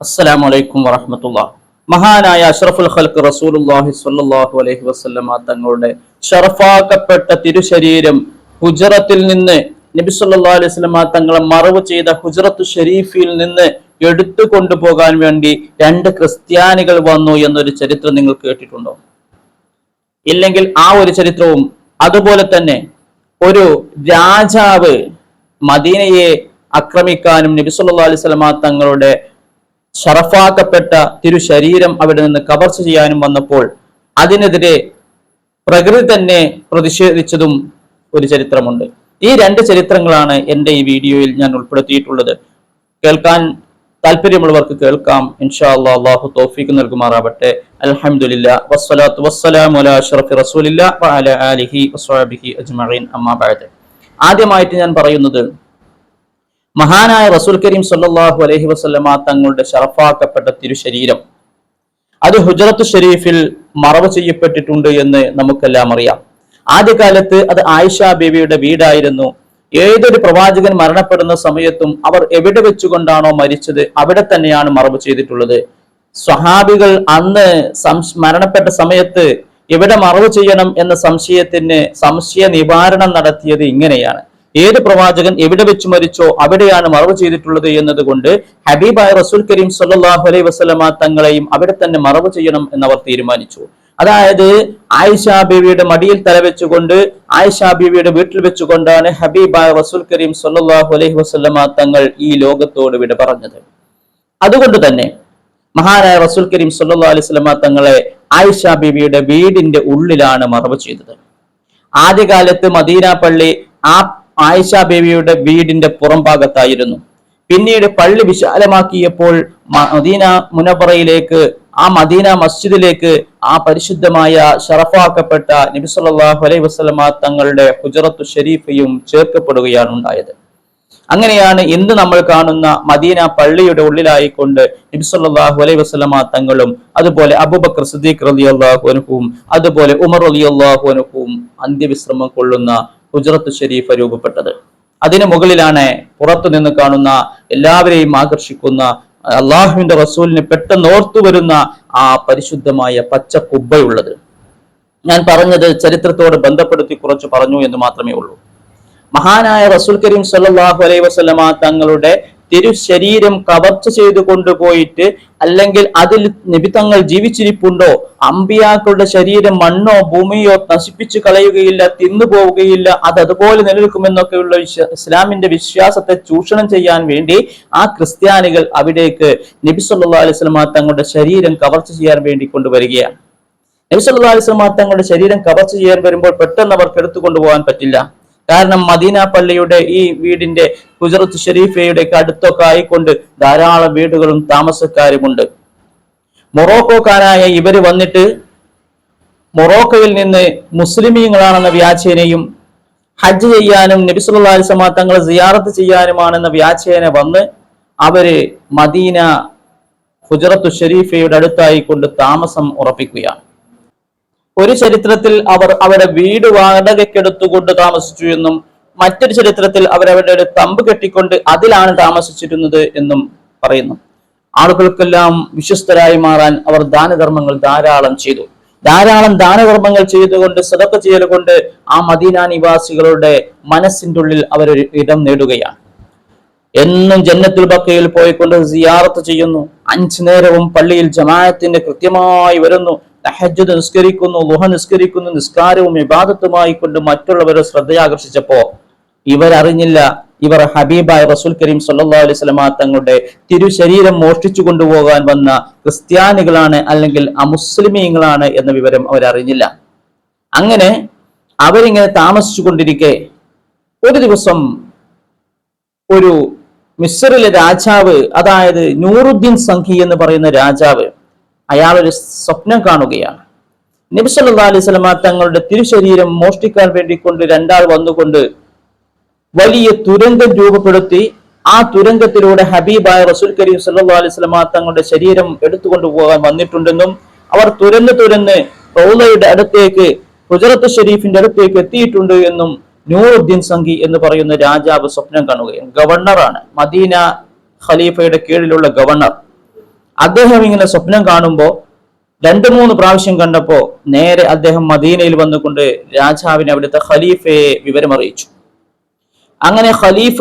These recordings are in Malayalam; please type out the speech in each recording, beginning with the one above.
അസ്സലാമു വലൈക്കും വറഹമത്തുള്ള. മഹാനായ അഷ്റഫുൽ ഖൽക്ക് റസൂലുള്ളാഹി സ്വല്ലല്ലാഹു അലൈഹി വസല്ലമ തങ്ങളുടെ ഷറഫാക്കപ്പെട്ട തിരുശരീരം ഹുജറത്തിൽ നിന്ന് നബി സല്ലാ അലൈഹി സ്വലമ തങ്ങളെ മറവ് ചെയ്ത ഹുജറത്ത് ഷരീഫിൽ നിന്ന് എടുത്തു കൊണ്ടുപോകാൻ വേണ്ടി രണ്ട് ക്രിസ്ത്യാനികൾ വന്നു എന്നൊരു ചരിത്രം നിങ്ങൾ കേട്ടിട്ടുണ്ടോ? ഇല്ലെങ്കിൽ ആ ഒരു ചരിത്രവും അതുപോലെ തന്നെ ഒരു രാജാവ് മദീനയെ ആക്രമിക്കാനും നബി സല്ലാ അലൈഹി സ്വലമ തങ്ങളുടെ ഷറഫാക്കപ്പെട്ട തിരു ശരീരം അവിടെ നിന്ന് കവർച്ച ചെയ്യാനും വന്നപ്പോൾ അതിനെതിരെ പ്രകൃതി തന്നെ പ്രതിഷേധിച്ചതും ഒരു ചരിത്രമുണ്ട്. ഈ രണ്ട് ചരിത്രങ്ങളാണ് എന്റെ ഈ വീഡിയോയിൽ ഞാൻ ഉൾപ്പെടുത്തിയിട്ടുള്ളത്. കേൾക്കാൻ താല്പര്യമുള്ളവർക്ക് കേൾക്കാം. ഇൻഷാ അല്ലാ അള്ളാഹു തൗഫീഖ് നൽകുമാറാവട്ടെ. അൽഹംദുലില്ലാ. വസ്സലാത്തു വസ്സലാമു അലാ അഷ്റഫി റസൂലില്ലാ വഅലാ ആലിഹി വസ്വഹബിഹി അജ്മഈൻ. അമ്മാ ബഅദ്. ആദ്യമായിട്ട് ഞാൻ പറയുന്നത് മഹാനായ റസൂൽ കരീം സല്ലാഹു അലഹി വസ്ലമ തങ്ങളുടെ ഷറഫാക്കപ്പെട്ട തിരുശരീരം. അത് ഹുജറത്ത് ഷെരീഫിൽ മറവ് ചെയ്യപ്പെട്ടിട്ടുണ്ട് എന്ന് നമുക്കെല്ലാം അറിയാം. ആദ്യകാലത്ത് അത് ആയിഷ ബീവിയുടെ വീടായിരുന്നു. ഏതൊരു പ്രവാചകൻ മരണപ്പെടുന്ന സമയത്തും അവർ എവിടെ വെച്ചുകൊണ്ടാണോ മരിച്ചത് അവിടെ തന്നെയാണ് മറവ് ചെയ്തിട്ടുള്ളത്. സ്വഹാബികൾ അന്ന് മരണപ്പെട്ട സമയത്ത് എവിടെ മറവ് ചെയ്യണം എന്ന സംശയത്തിന് സംശയ നിവാരണം നടത്തിയത് ഇങ്ങനെയാണ്. ഏത് പ്രവാചകൻ എവിടെ വെച്ച് മരിച്ചോ അവിടെയാണ് മറവ് ചെയ്തിട്ടുള്ളത് എന്നതുകൊണ്ട് ഹബീബായ റസൂൽ കരീം സല്ലാഹു അലൈഹി വസല്ലമ തങ്ങളെയും അവിടെ തന്നെ മറവ് ചെയ്യണം എന്നവർ തീരുമാനിച്ചു. അതായത് ആയിഷ ബീവിയുടെ മടിയിൽ തലവെച്ചുകൊണ്ട് ആയിഷ ബീവിയുടെ വീട്ടിൽ വെച്ചുകൊണ്ടാണ് ഹബീബായ റസൂൽ കരീം സല്ലാഹു അലൈഹി വസല്ലമ തങ്ങൾ ഈ ലോകത്തോട് വിട പറഞ്ഞത്. അതുകൊണ്ട് തന്നെ മഹാനായ റസൂൽ കരീം സല്ലാ അലൈഹി വസല്ലമ തങ്ങളെ ആയിഷ ബീവിയുടെ വീടിന്റെ ഉള്ളിലാണ് മറവ് ചെയ്തത്. ആദ്യകാലത്ത് മദീന പള്ളി ആ ആയിഷ ബേബിയുടെ വീടിന്റെ പുറം ഭാഗത്തായിരുന്നു പിന്നീട് പള്ളി വിശാലമാക്കിയപ്പോൾ മദീന മുനപ്പറയിലേക്ക് ആ മദീന മസ്ജിദിലേക്ക് ആ പരിശുദ്ധമായ ഷറഫാക്കപ്പെട്ട നബി സല്ലല്ലാഹു അലൈഹി വസല്ലമ തങ്ങളുടെ ഹുജറത്തു ഷരീഫയും ചേർക്കപ്പെടുകയാണ് ഉണ്ടായത്. അങ്ങനെയാണ് ഇന്ന് നമ്മൾ കാണുന്ന മദീന പള്ളിയുടെ ഉള്ളിലായിക്കൊണ്ട് നബി സല്ലല്ലാഹു അലൈഹി വസല്ലമ തങ്ങളും അതുപോലെ അബൂബക്കർ സിദ്ദീഖ് റളിയല്ലാഹു അൻഹുവും അതുപോലെ ഉമർ റളിയല്ലാഹു അൻഹുവും അന്ത്യവിശ്രമം കൊള്ളുന്ന ഹുജറത്ത് ഷെരീഫ് രൂപപ്പെട്ടത്. അതിനു മുകളിലാണ് പുറത്തു നിന്ന് കാണുന്ന എല്ലാവരെയും ആകർഷിക്കുന്ന അള്ളാഹുവിന്റെ റസൂലിന് പെട്ടെന്ന് ഓർത്തു വരുന്ന ആ പരിശുദ്ധമായ പച്ച കുബ്ബയുള്ളത്. ഞാൻ പറഞ്ഞത് ചരിത്രത്തോട് ബന്ധപ്പെടുത്തി കുറച്ച് പറഞ്ഞു എന്ന് മാത്രമേ ഉള്ളൂ. മഹാനായ റസൂൽ കരീം സല്ലാഹു അലൈഹി വസല്ലമ തങ്ങളുടെ തിരു ശരീരം കവർച്ച ചെയ്തു കൊണ്ടുപോയിട്ട് അല്ലെങ്കിൽ അതിൽ നിബിത്തങ്ങൾ ജീവിച്ചിരിപ്പുണ്ടോ? അമ്പിയാക്കളുടെ ശരീരം മണ്ണോ ഭൂമിയോ നശിപ്പിച്ചു കളയുകയില്ല തിന്നു പോവുകയില്ല അത് അതുപോലെ നിലനിൽക്കുമെന്നൊക്കെയുള്ള ഇസ്ലാമിന്റെ വിശ്വാസത്തെ ചൂഷണം ചെയ്യാൻ വേണ്ടി ആ ക്രിസ്ത്യാനികൾ അവിടേക്ക് നബി സല്ലല്ലാഹു അലൈഹി വസല്ലമ തങ്ങളുടെ ശരീരം കവർച്ച ചെയ്യാൻ വേണ്ടി കൊണ്ടുവരികയാണ്. നബി സല്ലല്ലാഹു അലൈഹി വസല്ലമ തങ്ങളുടെ ശരീരം കവർച്ച ചെയ്യാൻ വരുമ്പോൾ പെട്ടെന്ന് അവർക്ക് എടുത്തു കൊണ്ടുപോകാൻ പറ്റില്ല. കാരണം മദീന പള്ളിയുടെ ഈ വീടിന്റെ ഗുജറത്ത് ഷെരീഫയുടെ അടുത്തൊക്കെ ആയിക്കൊണ്ട് ധാരാളം വീടുകളും താമസക്കാരുമുണ്ട്. മൊറോക്കോക്കാരായ ഇവർ വന്നിട്ട് മൊറോക്കോയിൽ നിന്ന് മുസ്ലിമീങ്ങളാണെന്ന വ്യാജേനയും ഹജ്ജ് ചെയ്യാനും നബി സല്ലല്ലാഹു അലൈഹി വസല്ലമ തങ്ങളെ സിയാറത്ത് ചെയ്യാനുമാണെന്ന വ്യാജേന വന്ന് അവർ മദീന ഹുജറത്തു ഷെരീഫയുടെ അടുത്തായി കൊണ്ട് താമസം ഉറപ്പിക്കുകയാണ്. ഒരു ചരിത്രത്തിൽ അവർ അവരുടെ വീട് വാടകയ്ക്കെടുത്തുകൊണ്ട് താമസിച്ചു എന്നും മറ്റൊരു ചരിത്രത്തിൽ അവരവരുടെ ഒരു തമ്പ് കെട്ടിക്കൊണ്ട് അതിലാണ് താമസിച്ചിരുന്നത് എന്നും പറയുന്നു. ആളുകൾക്കെല്ലാം വിശ്വസ്തരായി മാറാൻ അവർ ദാനധർമ്മങ്ങൾ ധാരാളം ചെയ്തു. ധാരാളം ദാനകർമ്മങ്ങൾ ചെയ്തുകൊണ്ട് സതക്ക ചെയ്യൽ കൊണ്ട് ആ മദീന നിവാസികളുടെ മനസ്സിന്റെ ഉള്ളിൽ അവരൊരു ഇടം നേടുകയാണ്. എന്നും ജന്നത്തുൽ ബക്കയിൽ പോയിക്കൊണ്ട് സിയാറത്ത് ചെയ്യുന്നു. അഞ്ചു നേരവും പള്ളിയിൽ ജമായത്തിന്റെ കൃത്യമായി വരുന്നു. തഹജ്ജുദ് നിസ്കരിക്കുന്നു ലുഹ നിസ്കരിക്കുന്നു നിസ്കാരവും വിവാദത്തുമായി കൊണ്ട് മറ്റുള്ളവരെ ശ്രദ്ധയാകർഷിച്ചപ്പോ ഇവരറിഞ്ഞില്ല ഇവർ ഹബീബായ റസൂൽ കരീം സല്ലല്ലാഹു അലൈഹി വസല്ലമ തങ്ങളുടെ തിരുശരീരം മോഷ്ടിച്ചു കൊണ്ടുപോകാൻ വന്ന ക്രിസ്ത്യാനികളാണ് അല്ലെങ്കിൽ അമുസ്ലിമീങ്ങളാണ് എന്ന വിവരം അവരറിഞ്ഞില്ല. അങ്ങനെ അവരിങ്ങനെ താമസിച്ചു കൊണ്ടിരിക്കെ ഒരു ദിവസം ഒരു മിസ്റിലെ രാജാവ് അതായത് നൂറുദ്ദീൻ സംഖി എന്ന് പറയുന്ന രാജാവ് അയാൾ ഒരു സ്വപ്നം കാണുകയാണ്. നബി സല്ലല്ലാഹു അലൈഹി വസല്ലമ തങ്ങളുടെ തിരുശരീരം മോഷ്ടിക്കാൻ വേണ്ടി കൊണ്ട് രണ്ടാൾ വന്നുകൊണ്ട് വലിയ തുരങ്കം രൂപപ്പെടുത്തി ആ തുരങ്കത്തിലൂടെ ഹബീബായ റസൂൽ കരീം സല്ലു അലൈഹി വസല്ലമ തങ്ങളുടെ ശരീരം എടുത്തുകൊണ്ട് പോകാൻ വന്നിട്ടുണ്ടെന്നും അവർ തുരന്ന് തുരന്ന് റൗലയുടെ അടുത്തേക്ക് ഹുജറത്ത് ഷെരീഫിന്റെ അടുത്തേക്ക് എത്തിയിട്ടുണ്ട് എന്നും നൂറുദ്ദീൻ സംഗി എന്ന് പറയുന്ന രാജാവ് സ്വപ്നം കാണുകയും ഗവർണറാണ്. മദീന ഖലീഫയുടെ കീഴിലുള്ള ഗവർണർ. അദ്ദേഹം ഇങ്ങനെ സ്വപ്നം കാണുമ്പോൾ രണ്ടു മൂന്ന് പ്രാവശ്യം കണ്ടപ്പോ നേരെ അദ്ദേഹം മദീനയിൽ വന്നുകൊണ്ട് രാജാവിനെ അവിടുത്തെ ഖലീഫയെ വിവരമറിയിച്ചു അങ്ങനെ ഖലീഫ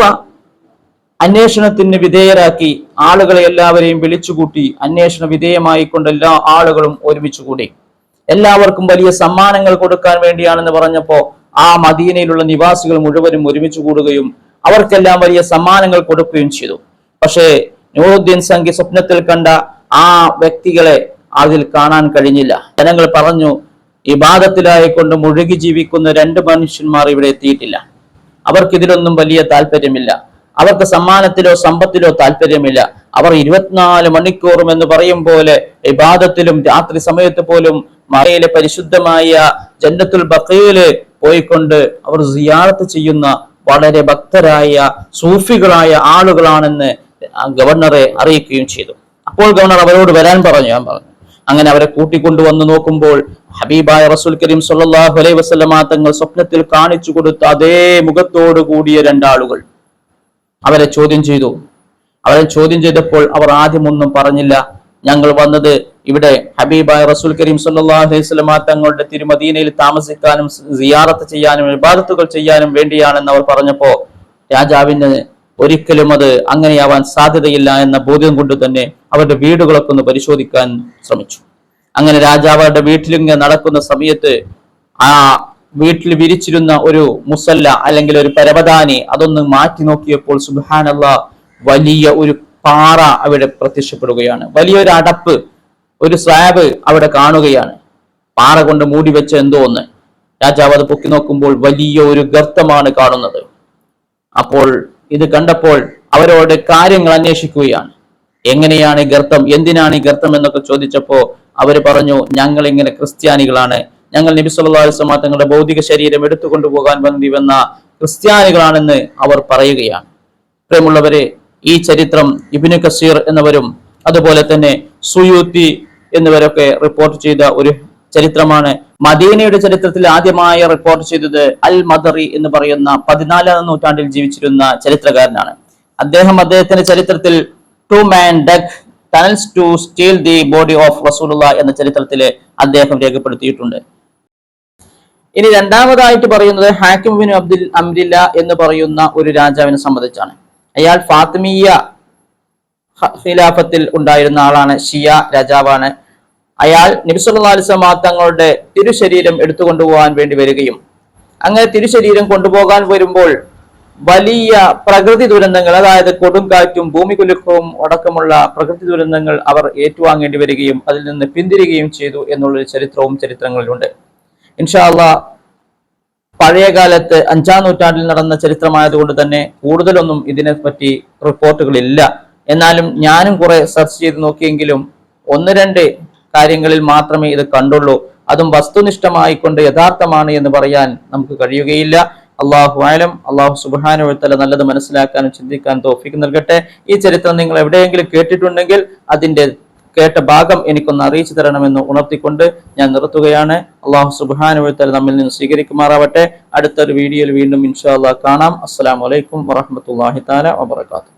അന്വേഷണത്തിന് വിധേയരാക്കി ആളുകളെ എല്ലാവരെയും വിളിച്ചുകൂട്ടി അന്വേഷണ വിധേയമായി കൊണ്ട് എല്ലാ ആളുകളും ഒരുമിച്ച് കൂടി. എല്ലാവർക്കും വലിയ സമ്മാനങ്ങൾ കൊടുക്കാൻ വേണ്ടിയാണെന്ന് പറഞ്ഞപ്പോ ആ മദീനയിലുള്ള നിവാസികൾ മുഴുവനും ഒരുമിച്ച് കൂടുകയും അവർക്കെല്ലാം വലിയ സമ്മാനങ്ങൾ കൊടുക്കുകയും ചെയ്തു. പക്ഷേ നൂറുദ്ദീൻ സംഘി സ്വപ്നത്തിൽ കണ്ട ആ വ്യക്തികളെ അതിൽ കാണാൻ കഴിഞ്ഞില്ല. ജനങ്ങൾ പറഞ്ഞു ഇബാദത്തിലായിക്കൊണ്ട് മുഴുകി ജീവിക്കുന്ന രണ്ട് മനുഷ്യന്മാർ ഇവിടെ എത്തിയിട്ടില്ല. അവർക്ക് ഇതിലൊന്നും വലിയ താല്പര്യമില്ല. അവർക്ക് സമ്മാനത്തിലോ സമ്പത്തിലോ താല്പര്യമില്ല. അവർ ഇരുപത്തിനാല് മണിക്കൂറും എന്ന് പറയും പോലെ ഇബാദത്തിലും രാത്രി സമയത്ത് പോലും മറയിലെ പരിശുദ്ധമായ ജന്നത്തുൽ ബക്കയിൽ പോയിക്കൊണ്ട് അവർ സിയാറത്ത് ചെയ്യുന്ന വളരെ ഭക്തരായ സൂഫികളായ ആളുകളാണെന്ന് ഗവർണറെ അറിയിക്കുകയും ചെയ്തു. അപ്പോൾ ഗവർണർ അവരോട് വരാൻ പറഞ്ഞു. ഞാൻ പറഞ്ഞു അങ്ങനെ അവരെ കൂട്ടിക്കൊണ്ടുവന്ന് നോക്കുമ്പോൾ ഹബീബായ റസൂൽ കരീം സല്ലല്ലാഹു അലൈഹി വസല്ലമ തങ്ങൾ സ്വപ്നത്തിൽ കാണിച്ചു കൊടുത്ത അതേ മുഖത്തോട് കൂടിയ രണ്ടാളുകൾ അവരെ ചോദ്യം ചെയ്തു. അവരെ ചോദ്യം ചെയ്തപ്പോൾ അവർ ആദ്യമൊന്നും പറഞ്ഞില്ല. ഞങ്ങൾ വന്നത് ഇവിടെ ഹബീബായ റസൂൽ കരീം സല്ലല്ലാഹു അലൈഹി വസല്ലമ തങ്ങളുടെ തിരുമദീനയിൽ താമസിക്കാനും സിയാറത്ത് ചെയ്യാനും ഇബാദത്തുകൾ ചെയ്യാനും വേണ്ടിയാണെന്ന് അവർ പറഞ്ഞപ്പോ രാജാവിന് ഒരിക്കലും അത് അങ്ങനെയാവാൻ സാധ്യതയില്ല എന്ന ബോധ്യം കൊണ്ട് തന്നെ അവരുടെ വീടുകളൊക്കെ ഒന്ന് പരിശോധിക്കാൻ ശ്രമിച്ചു. അങ്ങനെ രാജാവ് അവരുടെ വീട്ടിലിങ്ങനെ നടക്കുന്ന സമയത്ത് ആ വീട്ടിൽ വിരിച്ചിരുന്ന ഒരു മുസല്ല അല്ലെങ്കിൽ ഒരു പരവതാനി അതൊന്ന് മാറ്റി നോക്കിയപ്പോൾ സുബാനല്ല വലിയ ഒരു പാറ അവിടെ പ്രത്യക്ഷപ്പെടുകയാണ്. വലിയൊരു അടപ്പ് ഒരു സ്ലാബ് അവിടെ കാണുകയാണ്. പാറ കൊണ്ട് മൂടി വെച്ച എന്തോ ഒന്ന്. രാജാവ് അത് പൊക്കി നോക്കുമ്പോൾ വലിയ ഒരു ഗർത്തമാണ് കാണുന്നത്. അപ്പോൾ ഇത് കണ്ടപ്പോൾ അവരോട് കാര്യങ്ങൾ അന്വേഷിക്കുകയാണ്. എങ്ങനെയാണ് ഈ ഗർത്തം? എന്തിനാണ് ഈ ഗർത്തം എന്നൊക്കെ ചോദിച്ചപ്പോൾ അവർ പറഞ്ഞു ഞങ്ങൾ ഇങ്ങനെ ക്രിസ്ത്യാനികളാണ്. ഞങ്ങൾ നബി തങ്ങളുടെ ഭൗതിക ശരീരം എടുത്തുകൊണ്ടു പോകാൻ വേണ്ടി വന്ന ക്രിസ്ത്യാനികളാണെന്ന് അവർ പറയുകയാണ്. പ്രിയമുള്ളവരെ ഈ ചരിത്രം ഇബിനു കസീർ എന്നവരും അതുപോലെ തന്നെ സുയൂത്തി എന്നിവരൊക്കെ റിപ്പോർട്ട് ചെയ്ത ഒരു ചരിത്രമാണ്. മദീനയുടെ ചരിത്രത്തിൽ ആദ്യമായി റിപ്പോർട്ട് ചെയ്തത് അൽ മദറി എന്ന് പറയുന്ന പതിനാലാം നൂറ്റാണ്ടിൽ ജീവിച്ചിരുന്ന ചരിത്രകാരനാണ്. അദ്ദേഹം അദ്ദേഹത്തിന്റെ ചരിത്രത്തിൽ two man dug tunnels to steal the body of Rasulullah എന്ന ചരിത്രത്തിൽ അദ്ദേഹം രേഖപ്പെടുത്തിയിട്ടുണ്ട്. ഇനി രണ്ടാമതായിട്ട് പറയുന്നത് ഹാക്കിം ബിൻ അബ്ദുൽ അംരില്ല എന്ന് പറയുന്ന ഒരു രാജാവിനെ സംബന്ധിച്ചാണ്. അയാൾ ഫാത്തിമീയ ഖിലാഫത്തിൽ ഉണ്ടായിരുന്ന ആളാണ് ഷിയ രാജാവാണ്. അയാൾ നബിസുല്ലാ അലിസ്ലാം തങ്ങളുടെ തിരുശരീരം എടുത്തുകൊണ്ടുപോകാൻ വേണ്ടി വരികയും അങ്ങനെ തിരുശരീരം കൊണ്ടുപോകാൻ വരുമ്പോൾ വലിയ പ്രകൃതി ദുരന്തങ്ങൾ അതായത് കൊടുങ്കാറ്റും ഭൂമികുലുക്കവും അടക്കമുള്ള പ്രകൃതി ദുരന്തങ്ങൾ അവർ ഏറ്റുവാങ്ങേണ്ടി വരികയും അതിൽ നിന്ന് പിന്തിരികയും ചെയ്തു എന്നുള്ളൊരു ചരിത്രവും ചരിത്രങ്ങളിലുണ്ട്. ഇൻഷാല്ല പഴയകാലത്ത് അഞ്ചാം നൂറ്റാണ്ടിൽ നടന്ന ചരിത്രമായതുകൊണ്ട് തന്നെ കൂടുതലൊന്നും ഇതിനെപ്പറ്റി റിപ്പോർട്ടുകളില്ല. എന്നാലും ഞാനും കുറെ സെർച്ച് ചെയ്ത് നോക്കിയെങ്കിലും ഒന്ന് രണ്ട് കാര്യങ്ങളിൽ മാത്രമേ ഇത് കണ്ടുള്ളൂ. അതും വസ്തുനിഷ്ഠമായിക്കൊണ്ട് യഥാർത്ഥമാണ് എന്ന് പറയാൻ നമുക്ക് കഴിയുകയില്ല. അള്ളാഹു ആലം അള്ളാഹു സുബാനുവത്തല നല്ലത് മനസ്സിലാക്കാനും ചിന്തിക്കാനും തോഫിക്ക് നൽകട്ടെ. ഈ ചരിത്രം നിങ്ങൾ എവിടെയെങ്കിലും കേട്ടിട്ടുണ്ടെങ്കിൽ അതിന്റെ കേട്ട ഭാഗം എനിക്കൊന്ന് അറിയിച്ചു തരണമെന്ന് ഉണർത്തിക്കൊണ്ട് ഞാൻ നിർത്തുകയാണ്. അള്ളാഹു സുബാനുവത്തല നമ്മിൽ നിന്ന് സ്വീകരിക്കുമാറാവട്ടെ. അടുത്തൊരു വീഡിയോയിൽ വീണ്ടും ഇൻഷാ അള്ളാഹ് കാണാം. അസ്സാം വലൈക്കും വറഹമത്തല്ലാഹി താല വബർക്കാത്തു